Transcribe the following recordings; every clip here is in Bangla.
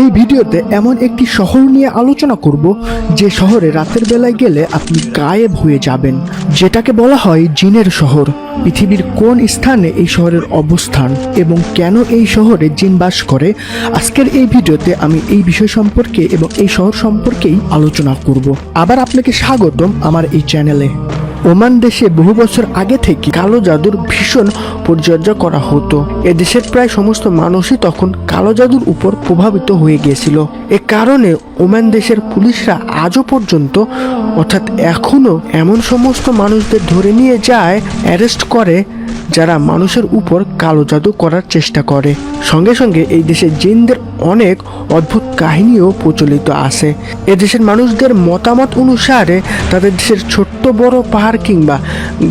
এই ভিডিওতে এমন একটি শহর নিয়ে আলোচনা করব যে শহরে রাতের বেলায় গেলে আপনি গায়েব হয়ে যাবেন, যেটাকে বলা হয় জিনের শহর। পৃথিবীর কোন স্থানে এই শহরের অবস্থান এবং কেন এই শহরে জিন বাস করে? আজকের এই ভিডিওতে আমি এই বিষয় সম্পর্কে এবং এই শহর সম্পর্কেই আলোচনা করব। আবার আপনাকে স্বাগতম আমার এই চ্যানেলে। ওমান দেশে বহু বছর আগে থেকে কালো জাদুর ভীষণ পরিচর্যা করা হতো। এ দেশের প্রায় সমস্ত মানুষই তখন কালো জাদুর উপর প্রভাবিত হয়ে গিয়েছিল। এ কারণে ওমান দেশের পুলিশরা আজও পর্যন্ত, অর্থাৎ এখনও এমন সমস্ত মানুষদের ধরে নিয়ে যায়, অ্যারেস্ট করে, যারা মানুষের উপর কালো জাদু করার চেষ্টা করে। সঙ্গে সঙ্গে এই দেশে জিনদের অনেক অদ্ভুত কাহিনীও প্রচলিত আছে। এ দেশের মানুষদের মতামত অনুসারে তাদের দেশের ছোট্ট বড় পাহাড় কিংবা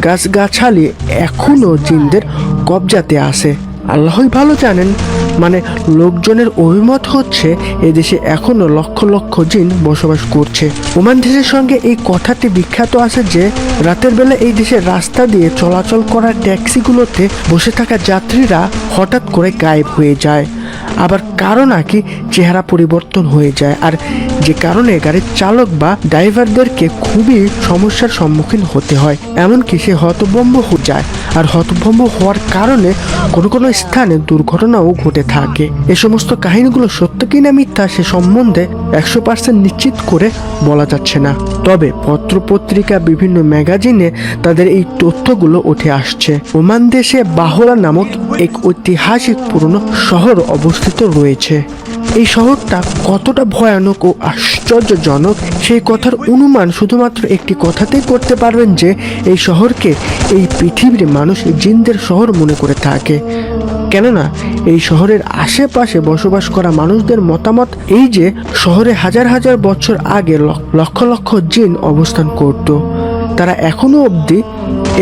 গাছগাছালি এখনও জিনদের কবজাতে আসে আল্লাহই ভালো জানেন। মানে লোকজনের অভিমত হচ্ছে এদেশে এখনও লক্ষ লক্ষ জিন বসবাস করছে। ওমান দেশের সঙ্গে এই কথাটি বিখ্যাত আছে যে, রাতের বেলা এই দেশের রাস্তা দিয়ে চলাচল করা ট্যাক্সিগুলোতে বসে থাকা যাত্রীরা হঠাৎ করে গায়েব হয়ে যায়। আবার কারও নাকি চেহারা পরিবর্তন হয়ে যায় আর যে কারণে গাড়ির চালক বা ড্রাইভারদেরকে খুবই সমস্যার সম্মুখীন হতে হয়। এমনকি সে হতভম্ব হয়ে যায়। আর হতভম্ব হওয়ার কারণে কোনো কোনো স্থানে দুর্ঘটনাও ঘটে থাকে। এ সমস্ত কাহিনীগুলো সত্য কিনা মিথ্যা সে সম্বন্ধে একশো পার্সেন্ট নিশ্চিত করে বলা যাচ্ছে না। তবে পত্রপত্রিকা, বিভিন্ন ম্যাগাজিনে তাদের এই তথ্যগুলো উঠে আসছে। ওমান দেশে বাহরা নামক এক ঐতিহাসিক পুরনো শহর অবস্থিত রয়েছে। এই শহরটা কতটা ভয়ানক ও আশ্চর্যজনক, সেই কথার অনুমান শুধুমাত্র একটি কথাতেই করতে পারবেন যে, এই শহরকে এই পৃথিবীর মানুষ জিনদের শহর মনে করে থাকে। কেননা, এই শহরের আশেপাশে বসবাস করা মানুষদের মতামত এই যে, শহরে হাজার হাজার বছর আগে লক্ষ লক্ষ জিন অবস্থান করত। তারা এখনও অবধি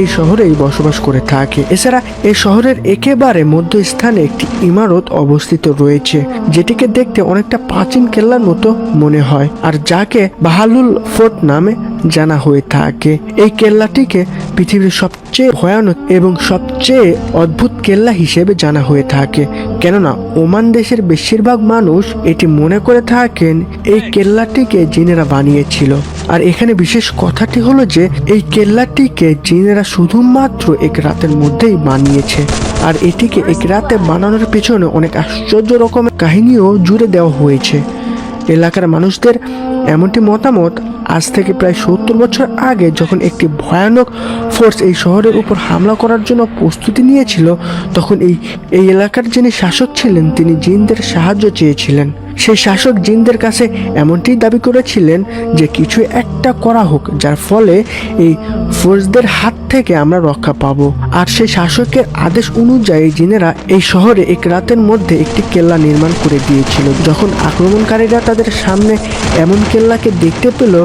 এই শহরেই বসবাস করে থাকে। এছাড়া এই শহরের একেবারে মধ্যস্থানে একটি ইমারত অবস্থিত রয়েছে, যেটিকে দেখতে অনেকটা প্রাচীন কেল্লার মতো মনে হয়। আর যাকে বাহালুল ফোর্ট নামে জানা হয়ে থাকে। এই কেল্লাটিকে পৃথিবীর সবচেয়ে ভয়ানক এবং সবচেয়ে অদ্ভুত কেল্লা হিসেবে জানা হয়ে থাকে। কেননা, ওমান দেশের বেশিরভাগ মানুষ এটি মনে করে থাকেন, এই কেল্লাটিকে জিনেরা বানিয়েছিল। আর এখানে বিশেষ কথাটি হলো যে, এই কেল্লাটিকে জিনেরা শুধুমাত্র এক রাতের মধ্যেই বানিয়েছে। আর এটিকে এক রাতে বানানোর পেছনে অনেক আশ্চর্য রকমের কাহিনীও জুড়ে দেওয়া হয়েছে। এলাকার মানুষদের এমনটি মতামত আজ থেকে প্রায় সত্তর বছর আগে যখন একটি ভয়ানক ফোর্স এই শহরের উপর হামলা করার জন্য প্রস্তুতি নিয়েছিল, তখন এই এই এলাকার যিনি শাসক ছিলেন, তিনি জিনদের সাহায্য চেয়েছিলেন। সেই শাসক জিনদের কাছে এমনটি দাবি করেছিলেন যে কিছু একটা করা হোক, যার ফলে এই ফোর্সদের হাত থেকে আমরা রক্ষা পাব। আর সেই শাসকের আদেশ অনুযায়ী জিনেরা এই শহরে এক রাতের মধ্যে একটি কেল্লা নির্মাণ করে দিয়েছিল, যখন আক্রমণকারীরা তাদের সামনে এমন কেল্লাকে দেখতে পেল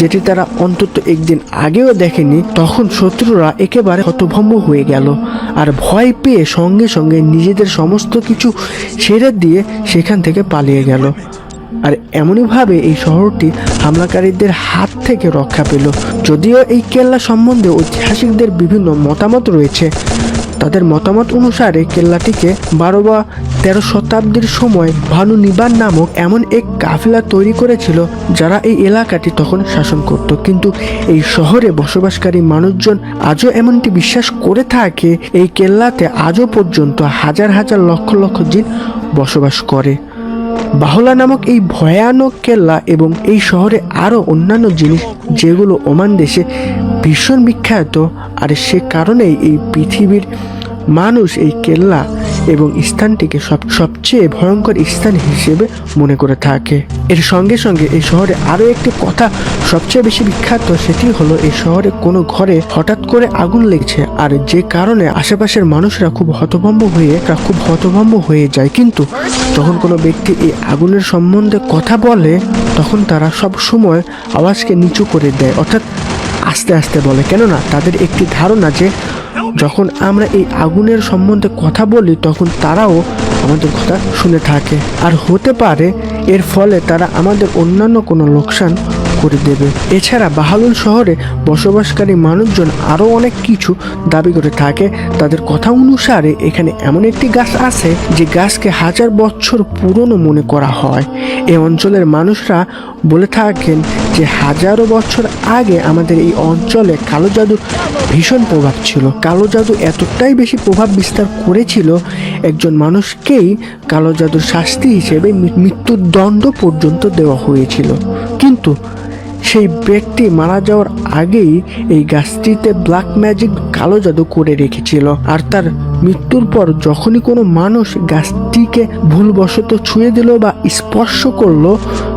যেটি তারা অন্তত একদিন আগেও দেখেনি। তখন শত্রুরা একেবারে হতভম্ব হয়ে গেল আর ভয় পেয়ে সঙ্গে সঙ্গে নিজেদের সমস্ত কিছু ছেড়ে দিয়ে সেখান থেকে পালিয়ে গেল। আর এমনইভাবে এই শহরটি হামলাকারীদের হাত থেকে রক্ষা পেল। যদিও এই কেল্লা সম্বন্ধে ঐতিহাসিকদের বিভিন্ন মতামত রয়েছে, তাদের মতামত অনুসারে কেল্লাটিকে বারো বা তেরো শতাব্দীর সময় ভানু নিবান নামক এমন এক কাফিলা তৈরি করেছিল, যারা এই এলাকাটি তখন শাসন করত। কিন্তু এই শহরে বসবাসকারী মানুষজন আজও এমনটি বিশ্বাস করে থাকে, এই কেল্লাতে আজও পর্যন্ত হাজার হাজার লক্ষ লক্ষ জিন বসবাস করে। বাহলা নামক এই ভয়ানক কেল্লা এবং এই শহরে আরও অন্যান্য জিনিস যেগুলো ওমান দেশে ভীষণ বিখ্যাত, আর সে কারণেই এই পৃথিবীর মানুষ এই কেল্লা এবং স্থানটিকে সব, সবচেয়ে ভয়ঙ্কর স্থান হিসেবে মনে করে থাকে। এর সঙ্গে সঙ্গে এই শহরে আরও একটি কথা সবচেয়ে বেশি বিখ্যাত, সেটি হলো এই শহরে কোনো ঘরে হঠাৎ করে আগুন লেগেছে আর যে কারণে আশেপাশের মানুষরা খুব হতভম্ব হয়ে খুব হতভম্ব হয়ে যায়। কিন্তু যখন কোনো ব্যক্তি এই আগুনের সম্বন্ধে কথা বলে, তখন তারা সব সময় আওয়াজকে নিচু করে দেয়, অর্থাৎ আস্তে আস্তে বলে। কেননা তাদের একটি ধারণা যে যখন আমরা এই আগুনের সম্বন্ধে কথা বলি, তখন তারাও আমাদের কথা শুনে থাকে। আর হতে পারে, এর ফলে তারা আমাদের অন্যান্য কোনো লোকসান করে দেবে। এছাড়া বাহালুল শহরে বসবাসকারী মানুষজন আরও অনেক কিছু দাবি করে থাকে। তাদের কথা অনুসারে এখানে এমন একটি গাছ আছে যে গাছকে হাজার বছর পুরনো মনে করা হয়। এই অঞ্চলের মানুষরা বলে থাকেন যে হাজারো বছর আগে আমাদের এই অঞ্চলে কালো জাদুর ভীষণ প্রভাব ছিল। কালো জাদু এতটাই বেশি প্রভাব বিস্তার করেছিল, একজন মানুষকেই কালো জাদুর শাস্তি হিসেবে মি- মৃত্যুর দণ্ড পর্যন্ত দেওয়া হয়েছিল। কিন্তু সেই ব্যক্তি মারা যাওয়ার আগেই এই গাছটিতে ব্ল্যাক ম্যাজিক কালো জাদু করে রেখেছিল। আর তার মৃত্যুর পর যখনই কোনো মানুষ গাছটিকে ভুলবশত ছুঁয়ে দিল বা স্পর্শ করল,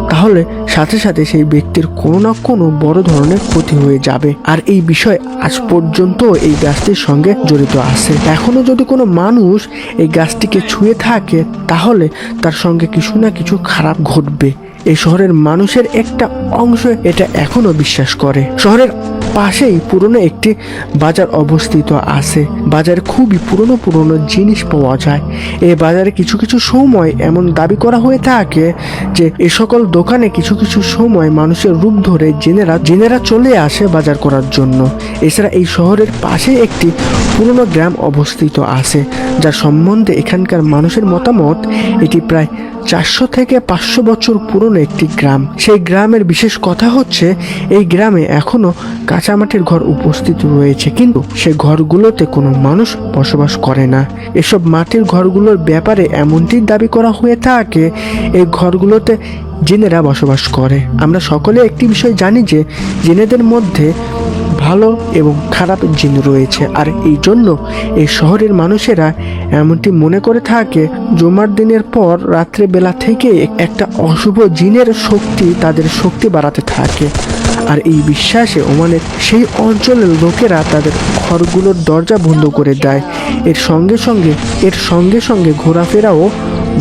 তাহলে সাথে সাথে সেই ব্যক্তির কোনো না কোনো বড় ধরনের ক্ষতি হয়ে যাবে। আর এই বিষয় আজ পর্যন্ত এই গাছটির সঙ্গে জড়িত আছে। এখনও যদি কোনো মানুষ এই গাছটিকে ছুঁয়ে থাকে, তাহলে তার সঙ্গে কিছু না কিছু খারাপ ঘটবে। এই শহরের মানুষের একটা অংশ এটা এখনও বিশ্বাস করে। শহরের পাশেই পুরনো একটি বাজার অবস্থিত আছে। বাজারে খুবই পুরনো পুরনো জিনিস পাওয়া যায়। এই বাজারে কিছু কিছু সময় এমন দাবি করা হয়ে থাকে যে এ সকল দোকানে কিছু কিছু সময় মানুষের রূপ ধরে জেনেরা জেনেরা চলে আসে বাজার করার জন্য। এছাড়া এই শহরের পাশে একটি পুরনো গ্রাম অবস্থিত আছে। যার সম্বন্ধে এখানকার মানুষের মতামত এটি প্রায় চারশো থেকে পাঁচশো বছর পুরনো একটি গ্রাম। সেই গ্রামের বিশেষ কথা হচ্ছে, এই গ্রামে এখনও কাঁচামাটির ঘর উপস্থিত রয়েছে, কিন্তু সে ঘরগুলোতে কোনো মানুষ বসবাস করে না। এসব মাটির ঘরগুলোর ব্যাপারে এমনটি দাবি করা হয়ে থাকে, এই ঘরগুলোতে জেনেরা বসবাস করে। আমরা সকলে একটি বিষয় জানি যে, জেনেদের মধ্যে ভালো এবং খারাপ জিন রয়েছে। আর এই জন্য এই শহরের মানুষেরা এমনটি মনে করে থাকে, জুমার দিনের পর রাত্রে বেলা থেকে একটা অশুভ জিনের শক্তি তাদের শক্তি বাড়াতে থাকে। আর এই বিশ্বাসে ওমানের সেই অঞ্চলের লোকেরা তাদের ঘরগুলোর দরজা বন্ধ করে দেয়। এর সঙ্গে সঙ্গে, এর সঙ্গে সঙ্গে ঘোরাফেরাও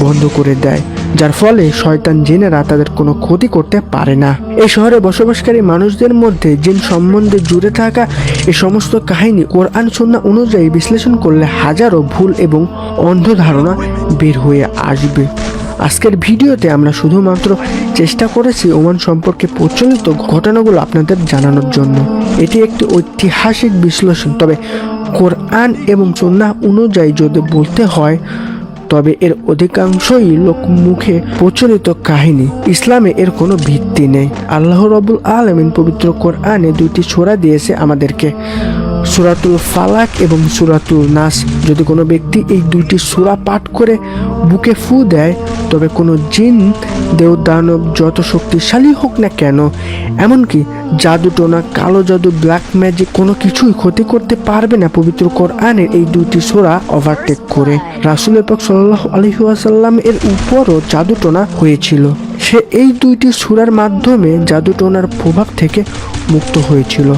বন্ধ করে দেয়। যার ফলে শয়তান জিনেরা তাদের কোনো ক্ষতি করতে পারে না। এই শহরে বসবাসকারী মানুষদের মধ্যে জিন সম্বন্ধে জুড়ে থাকা এই সমস্ত কাহিনী কোরআন সন্না অনুযায়ী বিশ্লেষণ করলে হাজারো ভুল এবং অন্ধ ধারণা বের হয়ে আসবে। আজকের ভিডিওতে আমরা শুধুমাত্র চেষ্টা করেছি ওমান সম্পর্কে প্রচলিত ঘটনাগুলো আপনাদের জানানোর জন্য। এটি একটি ঐতিহাসিক বিশ্লেষণ, তবে কোরআন এবং সন্না অনুযায়ী যদি বলতে হয় তবে এর অধিকাংশই লোক মুখে প্রচলিত কাহিনী। ইসলামে এর কোনো ভিত্তি নেই। আল্লাহ রবুল আলমিন পবিত্র কোরআনে দুইটি ছোড়া দিয়েছে আমাদেরকে। সুরাতুল ফালাক এবং সুরাতুল নাস। যদি কোনো ব্যক্তি এই দুইটি সুরা পাঠ করে বুকে ফু দেয়, তবে কোনো জিন দেও দানব যত শক্তিশালী হোক না কেন, এমনকি জাদু টোনা কালো জাদু ব্ল্যাক ম্যাজিক কোনো কিছুই ক্ষতি করতে পারবে না পবিত্র কোরআনের এই দুইটি সোরা ওভারটেক করে। রাসুল পাক সাল্লাহ আলহিহাসাল্লাম এর উপরও জাদু টোনা হয়েছিল। সে এই দুইটি সুরার মাধ্যমে জাদু টোনার প্রভাব থেকে মুক্ত হয়েছিল।